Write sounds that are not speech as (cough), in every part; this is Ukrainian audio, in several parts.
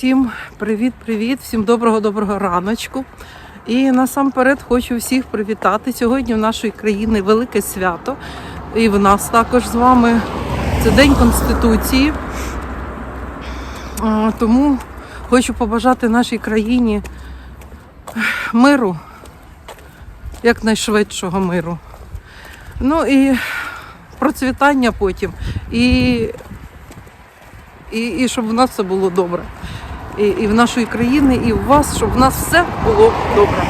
Всім привіт-привіт, всім доброго-доброго раночку. І насамперед хочу всіх привітати. Сьогодні в нашої країни велике свято. І в нас також з вами це День Конституції. Тому хочу побажати нашій країні миру, якнайшвидшого миру. Ну і процвітання потім. І і, і щоб в нас все було добре. І, і в нашої країни, і в вас, щоб в нас все було добре.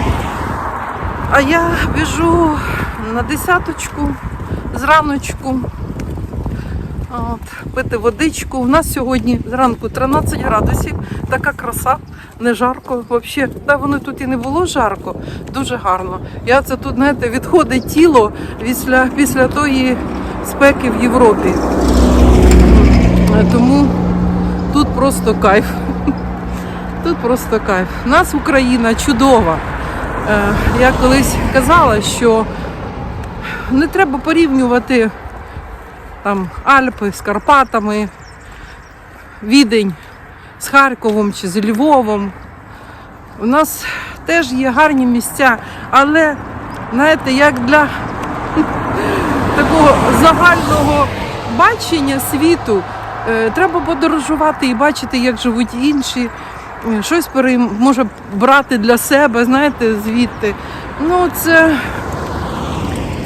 А я біжу на десяточку зраночку. От, пити водичку. У нас сьогодні зранку 13 градусів, така краса, не жарко. Взагалі, та воно тут і не було жарко, дуже гарно. Я це тут, знаєте, відходить тіло після, після тої спеки в Європі. Тому тут просто кайф. Тут просто кайф. У нас Україна чудова. Е, Я колись казала, що не треба порівнювати там Альпи з Карпатами, Відень з Харковом чи з Львовом. У нас теж є гарні місця, але знаєте, як для (laughs) такого загального бачення світу е, треба подорожувати і бачити, як живуть інші. Е, Щось пере... може брати для себе, знаєте, звідти. Ну, це,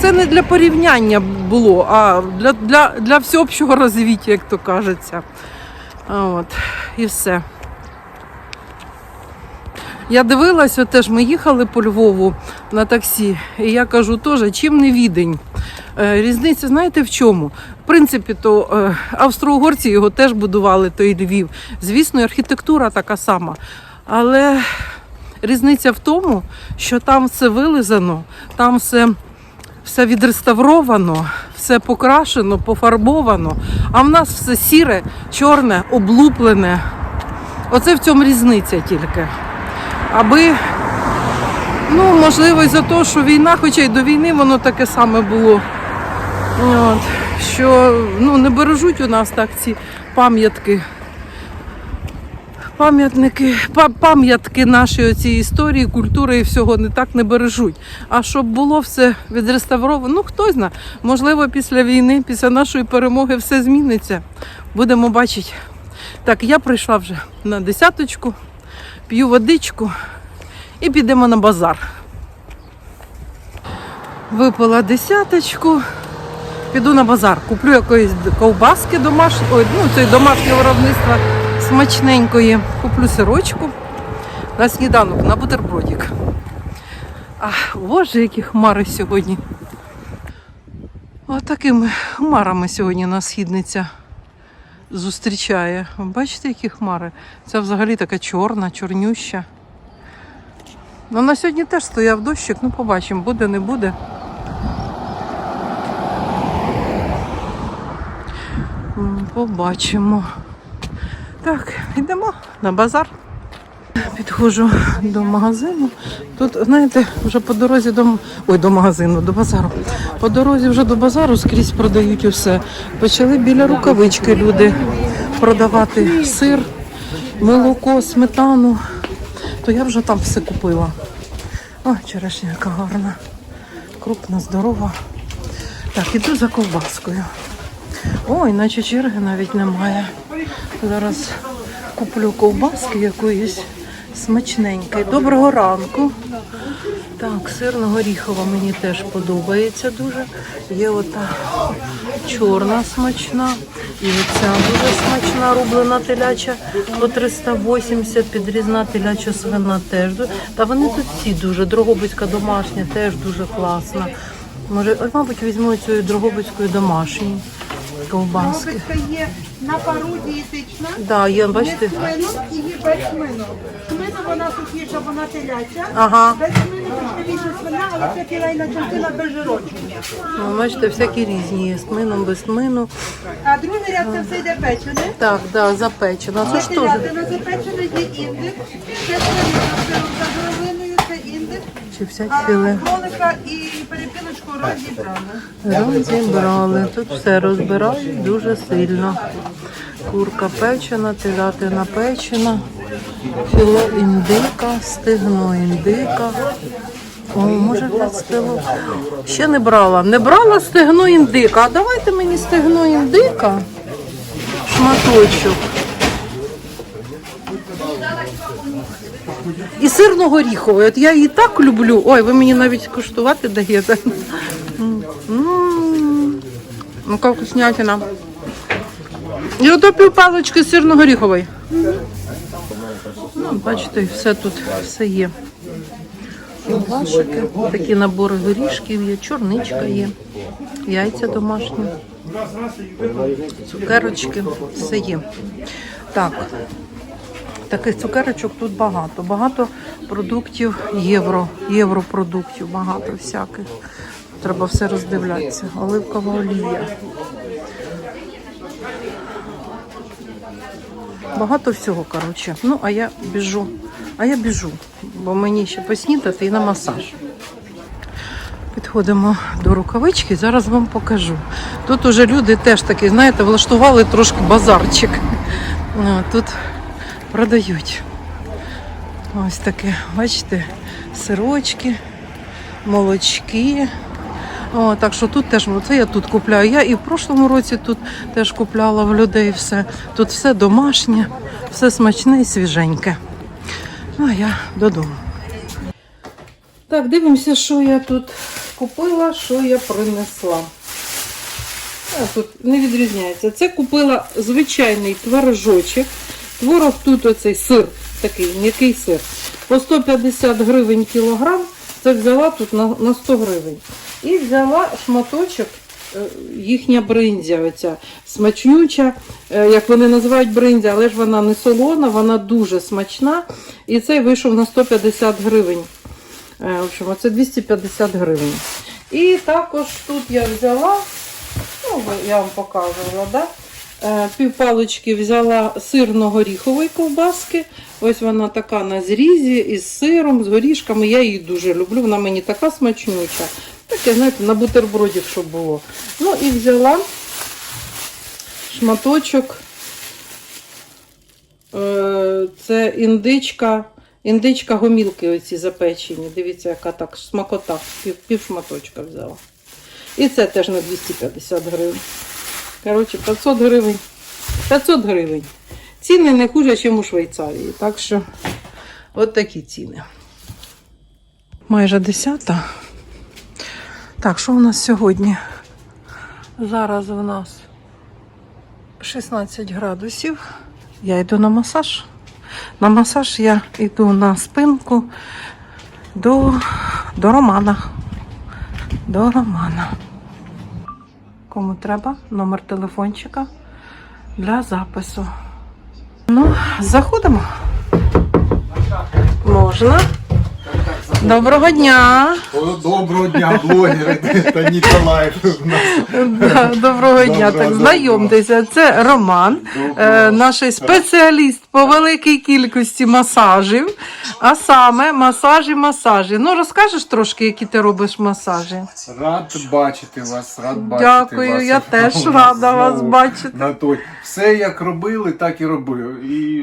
це не для порівняння було, а для, для, для всеобщого розвиття, як то кажеться. От, і все. Я дивилася, теж ми їхали по Львову на таксі, і я кажу теж, чим не відень. Е, Різниця, знаєте в чому? В принципі, то е, австро-угорці його теж будували, той Львів. Звісно, архітектура така сама. Але різниця в тому, що там все вилизано, там все, все відреставровано, все покрашено, пофарбовано, а в нас все сіре, чорне, облуплене. Оце в цьому різниця тільки. Аби Ну, можливо, за те, що війна, хоча й до війни воно таке саме було. От, що ну, не бережуть у нас так ці пам'ятки. Пам'ятники, пам'ятки нашої цієї історії, культури і всього не так не бережуть. А щоб було все відреставровано, ну хто знає, можливо, після війни, після нашої перемоги все зміниться. Будемо бачити. Так, я прийшла вже на десяточку, п'ю водичку і підемо на базар. Випила десяточку, піду на базар, куплю якоїсь ковбаски домашньої, ну це домашнього виробництва смачненької. Куплю сирочку на сніданок, на бутербродик. А, боже, які хмари сьогодні. Отакими хмарами сьогодні нас східниця зустрічає. Бачите, які хмари? Це взагалі така чорна, чорнюща. Ну, на сьогодні теж стояв дощик, ну побачимо, буде, не буде. Побачимо. Так, йдемо на базар. Підходжу до магазину. Тут, знаєте, вже по дорозі до ой, до магазину, до базару. По дорозі вже до базару скрізь продають усе. Почали біля рукавички люди продавати сир, молоко, сметану. То я вже там все купила. О, черешня яка гарна. Крупна, здорова. Так, іду за ковбаскою. Ой, наче черги навіть немає. Зараз куплю ковбаски якоїсь смачненької. Доброго ранку. Так, сирно горіхова мені теж подобається дуже. Є ота чорна смачна. І оця дуже смачна рублена теляча по 380, підрізна теляча свина теж. Та вони тут всі дуже. Дрогобицька домашня теж дуже класна. Може, мабуть, візьму цієї дрогобицької домашньої ковбаски. Робиться є на пару дієтична, Да, є, бачите. з мином і є без мину. Смину вона сухіша, вона теляча. Ага. Без мину трішки свина, але це філейна частина без жирочку. Ну, бачите, всякі різні є. З мином, без мину. А другий ряд це все йде печене. Так, да, запечено. Це ж теж. Телятина запечена, є індик. Це свинина з сиром взяти А філе. кролика і перепілочку розібрали. Розібрали. Тут все розбирають дуже сильно. Курка печена, телятина печена, філе індика, стегно індика. О, може стегно. Ще не брала. Не брала стегно індика. А давайте мені стегно індика. Шматочок. І сирно-горіховий. От я її так люблю. Ой, ви мені навіть куштувати даєте. Ну, як вкуснятина. І ото півпалочки сирно-горіховий. Ну, бачите, все тут все є. Лавашики, такі набори горішків є, чорничка є, яйця домашні, цукерочки, все є. Так, таких цукерочок тут багато. Багато продуктів євро, європродуктів, багато всяких. Треба все роздивлятися. Оливкова олія. Багато всього, коротше. Ну, а я біжу. А я біжу, бо мені ще поснідати і на масаж. Підходимо до рукавички, зараз вам покажу. Тут уже люди теж такі, знаєте, влаштували трошки базарчик. Тут продають. Ось таке, бачите, сирочки, молочки. О, так що тут теж це я тут купляю. Я і в прошлому році тут теж купляла в людей все. Тут все домашнє, все смачне і свіженьке. Ну, а я додому. Так, дивимося, що я тут купила, що я принесла. А, тут не відрізняється. Це купила звичайний творожочок. Творог тут оцей сир, такий м'який сир. По 150 гривень кілограм. Це взяла тут на, на 100 гривень. І взяла шматочок, е, їхня бриндзя, оця смачнюча, е, як вони називають бриндзя, але ж вона не солона, вона дуже смачна. І цей вийшов на 150 гривень. Е, В общем, це 250 гривень. І також тут я взяла, ну, я вам показувала, да? Е, Півпалочки взяла сирно-горіхової ковбаски. Ось вона така на зрізі із сиром, з горішками. Я її дуже люблю. Вона мені така смачнюча. Таке, знаєте, на бутербродів, щоб було. Ну і взяла шматочок. Е, Це індичка, індичка гомілки оці запечені. Дивіться, яка так смакота. Пів, пів шматочка взяла. І це теж на 250 гривень. Коротше, 500 гривень. 500 гривень. Ціни не хуже, ніж у Швейцарії. Так що, от такі ціни. Майже 10. Так, що у нас сьогодні? Зараз у нас 16 градусів. Я йду на масаж. На масаж я йду на спинку до, до Романа. До Романа. Кому треба, номер телефончика для запису. Ну, заходимо. Можна. Доброго дня. Доброго дня, блогери та Ніколаєв. Доброго дня. Так, знайомтеся. Це Роман, е, наш спеціаліст по великій кількості масажів, а саме масажі, масажі. Ну, розкажеш трошки, які ти робиш масажі? Рад бачити вас, рад бачити Дякую, вас. я теж рада вас бачити. На той. Все як робили, так і робив. І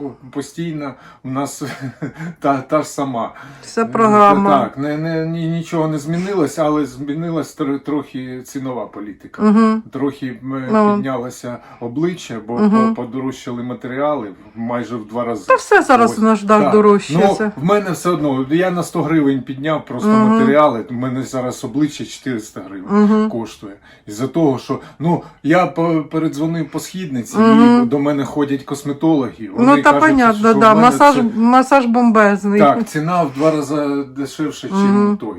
е, постійно у нас (laughs) та, та ж сама. Це програма. Так, не, не, ні- нічого не змінилось, але змінилась тр- трохи цінова політика. Угу. Трохи Ну. піднялося обличчя, бо по- подорожчали матеріали майже в два рази. Та все зараз Так. дорожчається. Ну, в мене все одно, я на 100 гривень підняв просто Мгм. матеріали. У мене зараз обличчя 400 гривень Мгм. коштує. Із-за того, що ну я передзвонив по східниці, Мгм. і до мене ходять косметологи. Ну, та кажуть, понятно, що да. Масаж, це- масаж бомбезний. Так, ціна в два рази дешевше, ніж Мгм. той.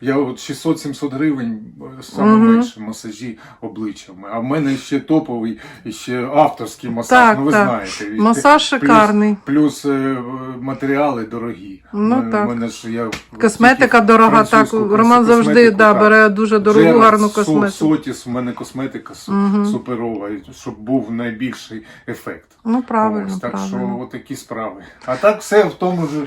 Я от 600-700 гривень е, саме менше масажі обличчями. А в мене ще топовий, і ще авторський масаж. Так, ну ви так. знаєте. Масаж плюс- шикарний. Плюс, е, матеріали дорогі. Ну, М- так. Мене ж я Косметика дорога, так. Роман завжди да, так. бере дуже дорогу, Джерард гарну косметику. Сотіс, у мене косметика су- Мгм. суперова, щоб був найбільший ефект. Ну, правильно, Ось, так правильно. що отакі справи. А так все в тому ж,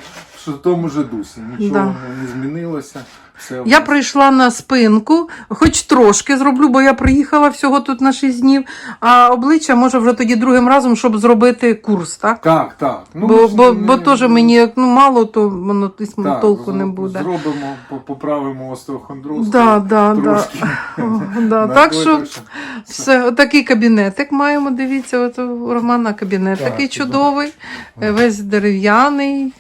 в тому ж дусі. Зовсім нічого Да. не, змінилося. Все Я прийшла на спинку, хоч трошки зроблю, бо я приїхала всього тут на 6 днів, а обличчя може вже тоді другим разом, щоб зробити курс, так? Так, так. Ну, бо ми ж бо, не- бо теж мені як ну, мало, то воно десь так, толку не зро- буде. Зробимо, по- поправимо остеохондроз. Да, да, да. трошки. Да. На Так той, що що все, отакий кабінетик маємо. Дивіться, от у Романа кабінет Так, такий чудовий, е, весь дерев'яний.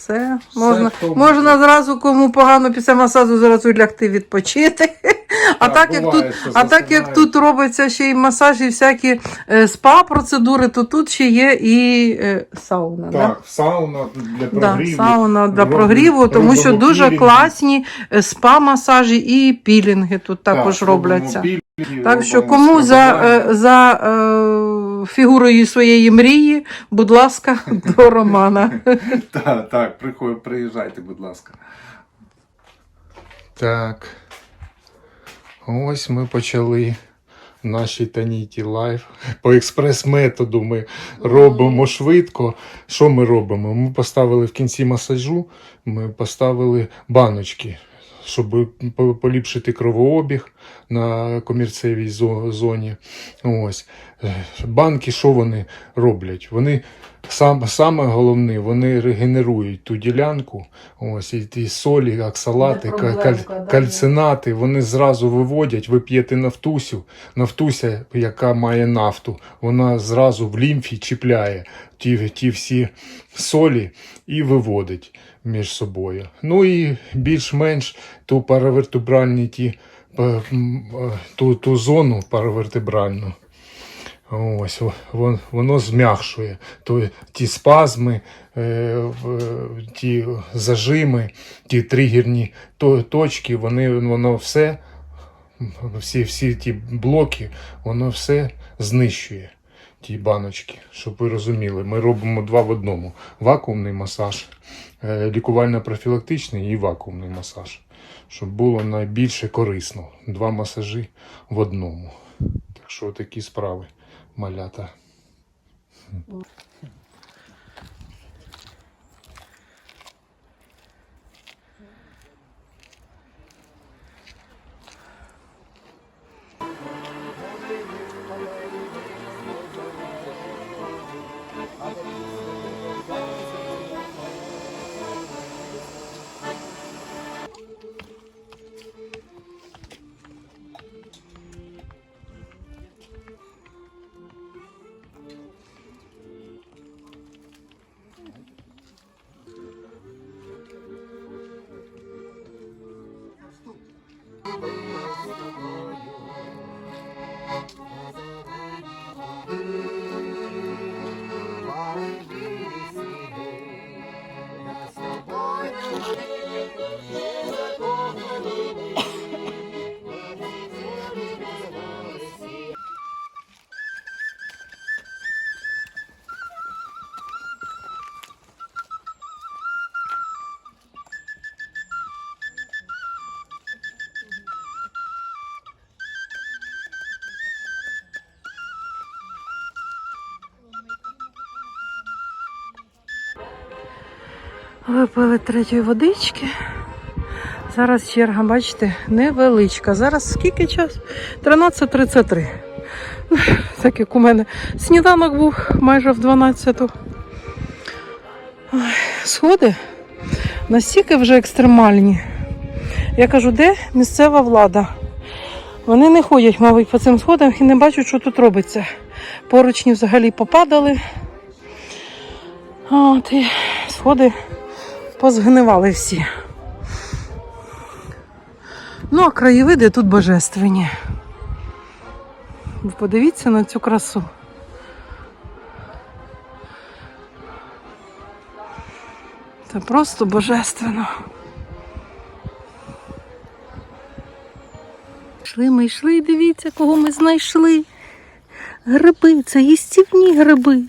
Все, можна, в тому. можна зразу, кому погано після масажу, зразу лягти відпочити. (laughs) А Так, так, як тут, а так як тут робиться ще й масаж, і всякі е, спа-процедури, то тут ще є і е, сауна. Да? Сауна для Да, сауна для прогріву, тому що дуже пілінги. класні е, спа-масажі і пілінги тут також Так, робляться. пілінги, Так що кому за, е, за е, фігурою своєї мрії, будь ласка, (laughs) до Романа. Так, так, приїжджайте, будь ласка. Так. Ось ми почали наші Таніті Лайф. По експрес-методу ми робимо швидко. Що ми робимо? Ми поставили в кінці масажу, ми поставили баночки, щоб поліпшити кровообіг на комірцевій зоні. Ось. Банки, що вони роблять? Вони сам, саме головне, вони регенерують ту ділянку. Ось і ті солі, проблемка, каль- кальцинати, вони зразу виводять. Ви п'єте нафтусю. Нафтуся, яка має нафту, вона зразу в лімфі чіпляє ті, ті всі солі і виводить між собою. Ну і більш-менш ту паравертебральні ті, е, е, ту, ту зону паравертебральну. Ось вон- воно зм'якшує то, ті спазми, е, в- ті зажими, ті тригерні то, точки, вони, воно все, всі, всі ті блоки, воно все знищує. Ті баночки, щоб ви розуміли, ми робимо два в одному: вакуумний масаж, е, лікувально-профілактичний і вакуумний масаж, щоб було найбільше корисно. Два масажі в одному. Так що такі справи, малята. Випили третьої водички. Зараз черга, бачите, невеличка. Зараз скільки час? 13.33. Ну, Так як у мене сніданок був майже в 12. Ой, Сходи настільки вже екстремальні. Я кажу, де місцева влада? Вони не ходять, мабуть, по цим сходам і не бачать, що тут робиться. Поручні взагалі попадали. От, і сходи позгнивали всі. Ну, а краєвиди тут божественні. Ви Подивіться на цю красу. Це просто божественно. Йшли ми йшли, і дивіться, кого ми знайшли. Гриби, це їстівні гриби.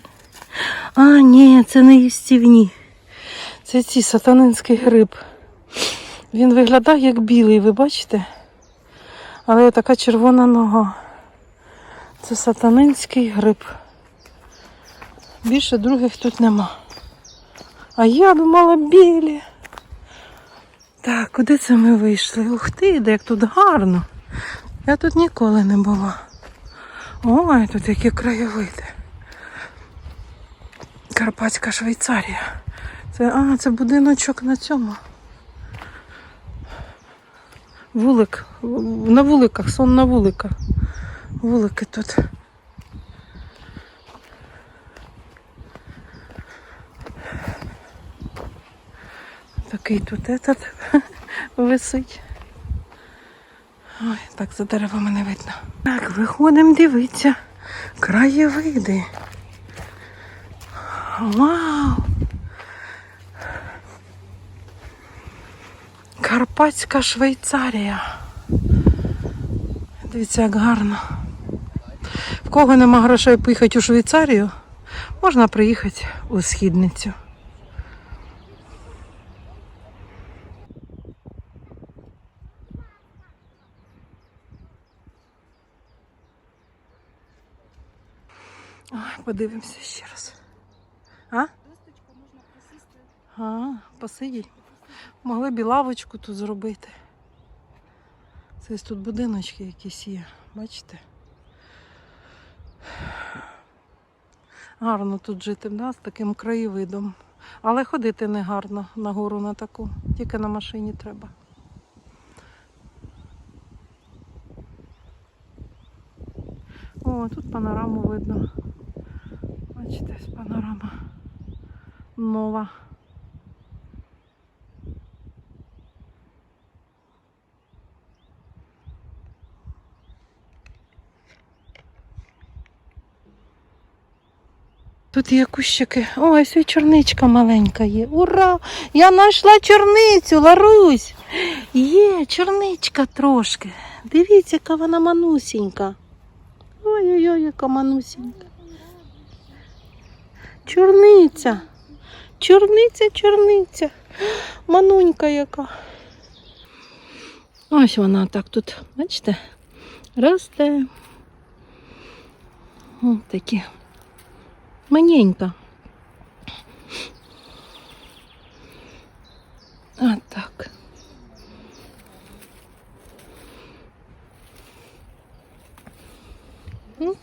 А, ні, це не їстівні. Це ці сатанинський гриб. Він виглядає як білий, ви бачите? Але така червона нога. Це сатанинський гриб. Більше других тут нема. А я думала білі. Так, куди це ми вийшли? Ух ти, де як тут гарно. Я тут ніколи не була. Ой, тут які краєвиди. Карпатська Швейцарія. Це, а, це будиночок на цьому. Вулик. На вуликах, сон на вуликах. Вулики тут. Такий тут этот (laughs) висить. Ой, так за деревами не видно. Так, виходимо дивитися. Краєвиди. Вау! Карпатська Швейцарія. Дивіться, як гарно. В кого нема грошей поїхати у Швейцарію, можна приїхати у східницю. Ой, подивимося ще раз. А? А, посидіть. Могли б і лавочку тут зробити. Це тут будиночки якісь є, бачите? Гарно тут жити, да, з таким краєвидом. Але ходити не гарно на гору на таку, тільки на машині треба. О, тут панораму видно. Бачите, панорама нова. Тут є кущики. Ой, ось і чорничка маленька є. Ура! Я знайшла чорницю, Ларусь. Є чорничка трошки. Дивіться, яка вона манусінька. Ой-ой-ой, яка манусінька. Чорниця. Чорниця, чорниця. Манунька яка. Ось вона так тут, бачите, росте. Ось такі. Маненька. А так. М?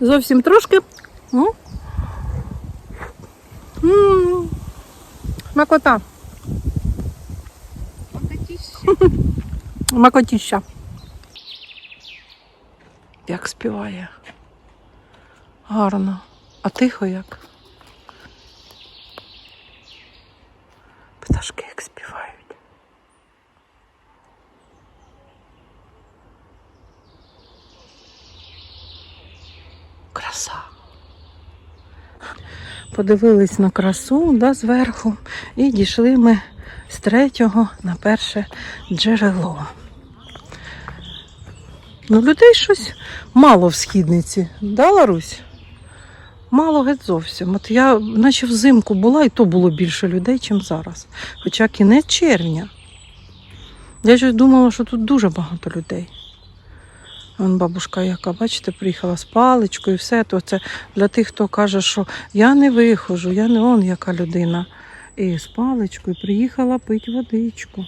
Зовсім трошки. М? М. Макота. Макотіща. Як співає. Гарно. А тихо як? Пташки як співають. Краса. Подивились на красу да, зверху і дійшли ми з третього на перше джерело. Ну, людей щось мало в східниці, да, Ларусь? Мало геть зовсім. От я наче взимку була, і то було більше людей, ніж зараз. Хоча кінець червня. Я ж думала, що тут дуже багато людей. Вон бабушка, яка, бачите, приїхала з паличкою, все, то це для тих, хто каже, що я не виходжу, я не он яка людина. І з паличкою приїхала пити водичку.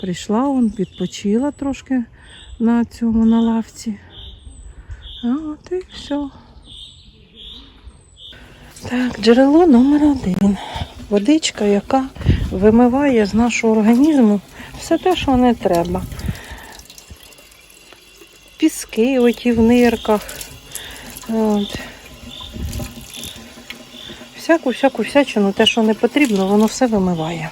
Прийшла, он, відпочила трошки на цьому на лавці. От і все. Так, джерело номер один. Водичка, яка вимиває з нашого організму все те, що не треба. Піски оті в нирках. От. Всяку, всяку всячину, те, що не потрібно, воно все вимиває.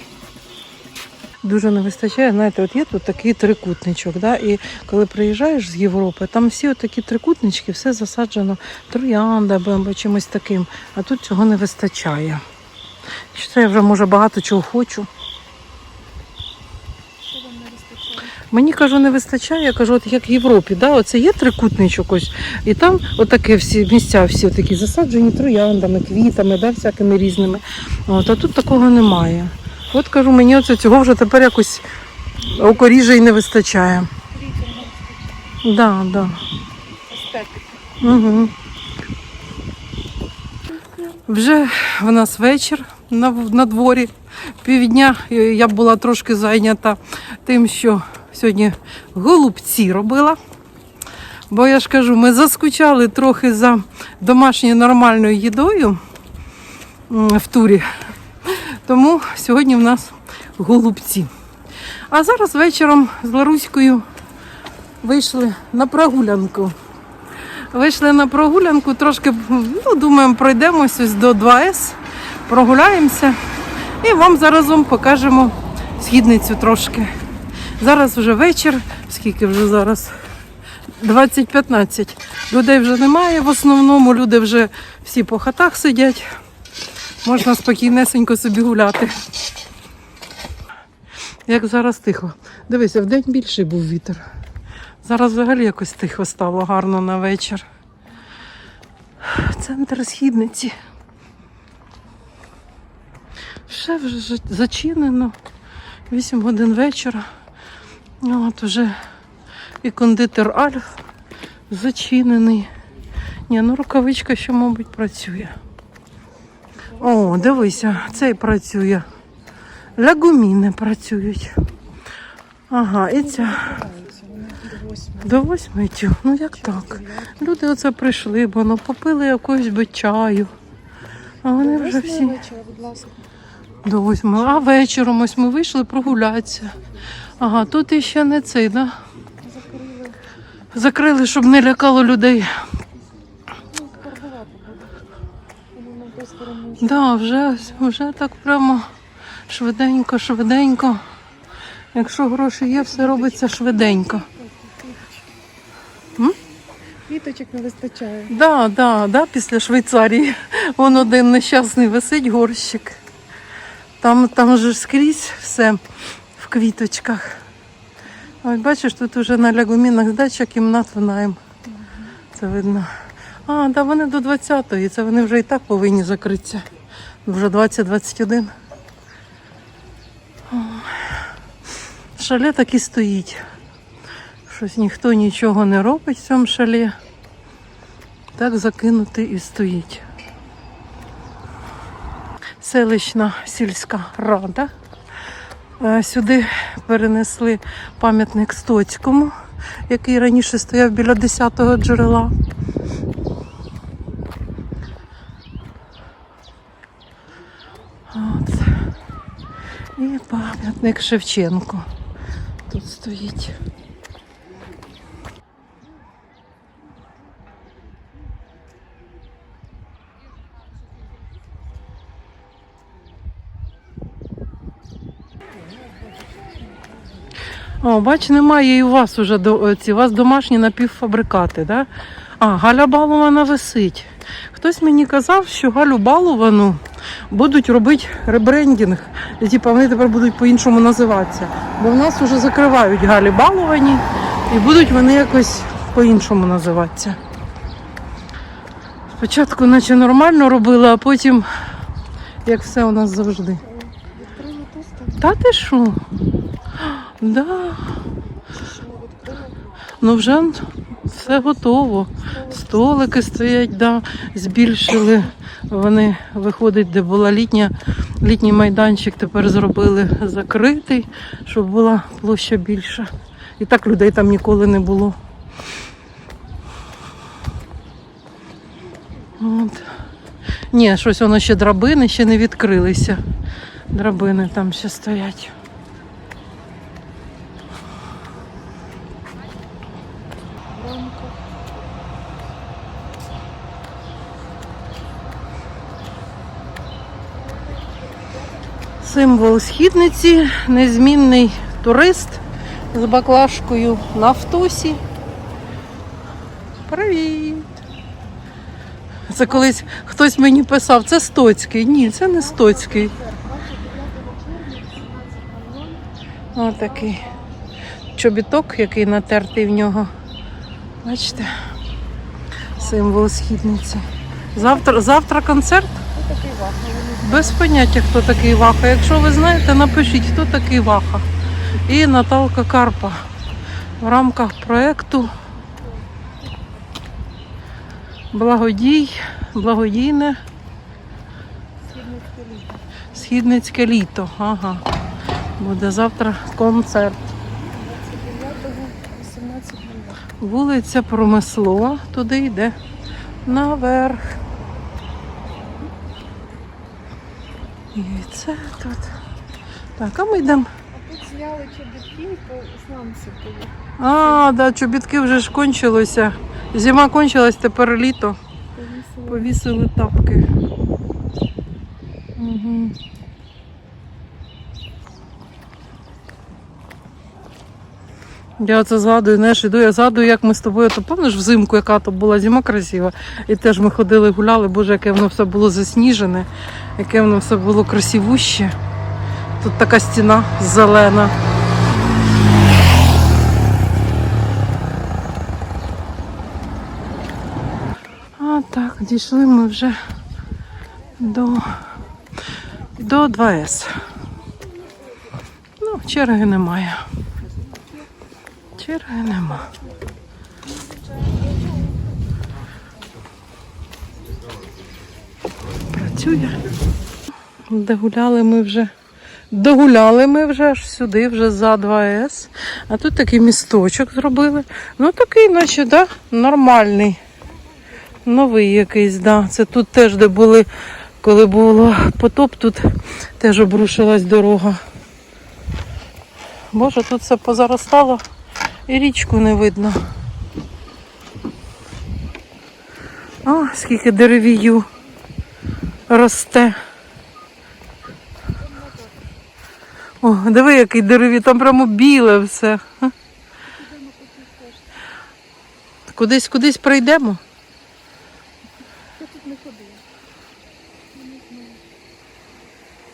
Дуже не вистачає, знаєте, от є тут такий трикутничок, да? і коли приїжджаєш з Європи, там всі от такі трикутнички, все засаджено трояндами або чимось таким, а тут цього не вистачає. Це я вже може багато чого хочу. Мені кажу, не вистачає. Я кажу, от як в Європі, да, оце є трикутничок ось, і там отаке всі місця всі такі засаджені трояндами, квітами, да, всякими різними. От, а тут такого немає. От кажу, мені оце цього вже тепер якось окоріже і не вистачає. Да, да. Угу. Вже в нас вечір на, на дворі. півдня е, я була трошки зайнята тим, що сьогодні голубці робила. Бо я ж кажу, ми заскучали трохи за домашньою нормальною їдою в турі. Тому сьогодні в нас голубці. А зараз вечором з Ларуською вийшли на прогулянку. Вийшли на прогулянку, трошки, ну, думаємо, пройдемось ось до 2С, прогуляємося і вам заразом покажемо східницю трошки. Зараз вже вечір, скільки вже зараз? 20.15. Людей вже немає в основному, люди вже всі по хатах сидять. Можна спокійнесенько собі гуляти. Як зараз тихо. Дивися, в день більший був вітер. Зараз взагалі якось тихо стало гарно на вечір. Центр східниці. Ще вже зачинено. 8 годин вечора. От уже і кондитер Альф зачинений. Ні, ну рукавичка ще, мабуть, працює. О, дивися, цей працює. Лягуміни працюють. Ага, і ця. До восьми тю. Ну як так? Люди оце прийшли, бо ну попили якогось би чаю. А вони вже всі до восьми. А вечором ось ми вийшли прогулятися. Ага, тут іще не цей, да? Закрили, щоб не лякало людей. Да, вже, вже так прямо швиденько, швиденько. Якщо гроші є, все робиться швиденько. Квіточок не вистачає. Да, да, да, після Швейцарії. Вон один нещасний висить горщик. Там, там же скрізь все в квіточках. Ось бачиш, тут уже на лягумінах здача кімнат в найм. Це видно. А, да, вони до 20-ї, це вони вже і так повинні закритися. Вже 20-21. Шале так і стоїть. Щось ніхто нічого не робить в цьому шалі. Так закинутий і стоїть. Селищна сільська рада. Е, Сюди перенесли пам'ятник Стоцькому, який раніше стояв біля 10-го джерела. От. І пам'ятник Шевченку тут стоїть. О, бач, немає і у вас уже до ці, у вас домашні напівфабрикати, да? А, Галя Балована висить. Хтось мені казав, що Галю Баловану будуть робити ребрендінг. І, типу, вони тепер будуть по-іншому називатися. Бо в нас вже закривають Галі Баловані і будуть вони якось по-іншому називатися. Спочатку наче нормально робили, а потім, як все у нас завжди. Та ти що? (gasps) Да. Ну вже все готово. Столики стоять, да. збільшили. Вони виходить, де була літня, літній майданчик, тепер зробили закритий, щоб була площа більша. І так людей там ніколи не було. От. Ні, щось воно ще драбини ще не відкрилися. Драбини там ще стоять. Символ східниці, незмінний турист з баклажкою на автосі. Привіт! Це колись хтось мені писав, це Стоцький. Ні, це не Стоцький. Отакий чобіток, який натертий в нього. Бачите? Символ східниці. Завтра, завтра концерт? Без поняття, хто такий Ваха. Якщо ви знаєте, напишіть, хто такий Ваха. І Наталка Карпа в рамках проєкту Благодій, благодійне Східницьке літо. Ага. Буде завтра концерт. Вулиця Промислова, туди йде наверх. І це тут. Так, а ми йдемо. А Тут зняли чобітки по були. А, да, чобітки вже ж кончилося. Зима кончилась, тепер літо. Повісили. Повісили тапки. Угу. Я це згадую, знаєш, іду, я згадую, як ми з тобою, то пам'ятаєш взимку, яка то була зима красива. І теж ми ходили, гуляли, боже, яке воно все було засніжене, яке воно все було красивуще. Тут така стіна зелена. А так, дійшли ми вже до, до 2С. Ну, черги немає. Черги нема. Працює. Догуляли ми вже. Догуляли ми вже аж сюди, вже за 2С. А тут такий місточок зробили. Ну такий, наче, да, нормальний. Новий якийсь, да. Це тут теж, де були, коли було потоп, тут теж обрушилась дорога. Боже, тут все позаростало і річку не видно. О, скільки деревію росте. О, диви, який дереві, там прямо біле все. Кудись, кудись прийдемо. Я тут не ходила. Я не знаю.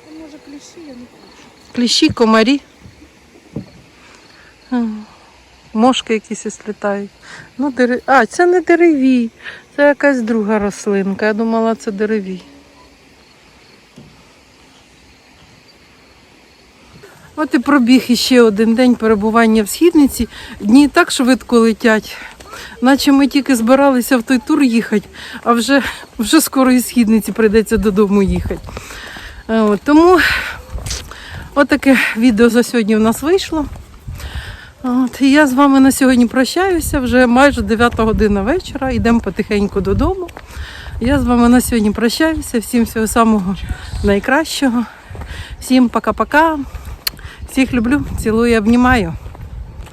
Там може кліщі, я не хочу. Кліщі, комарі. Мошки якісь літають. Ну, дерев... А, це не дереві. Це якась друга рослинка. Я думала, це дереві. От і пробіг іще один день перебування в східниці. Дні так швидко летять. Наче ми тільки збиралися в той тур їхати, а вже, вже скоро із східниці прийдеться додому їхати. Е, От, тому Отаке відео за сьогодні в нас вийшло. От, і я з вами на сьогодні прощаюся. Вже майже 9 година вечора. Йдемо потихеньку додому. Я з вами на сьогодні прощаюся. Всім всього самого найкращого. Всім пока-пока. Всіх люблю, цілую, обнімаю.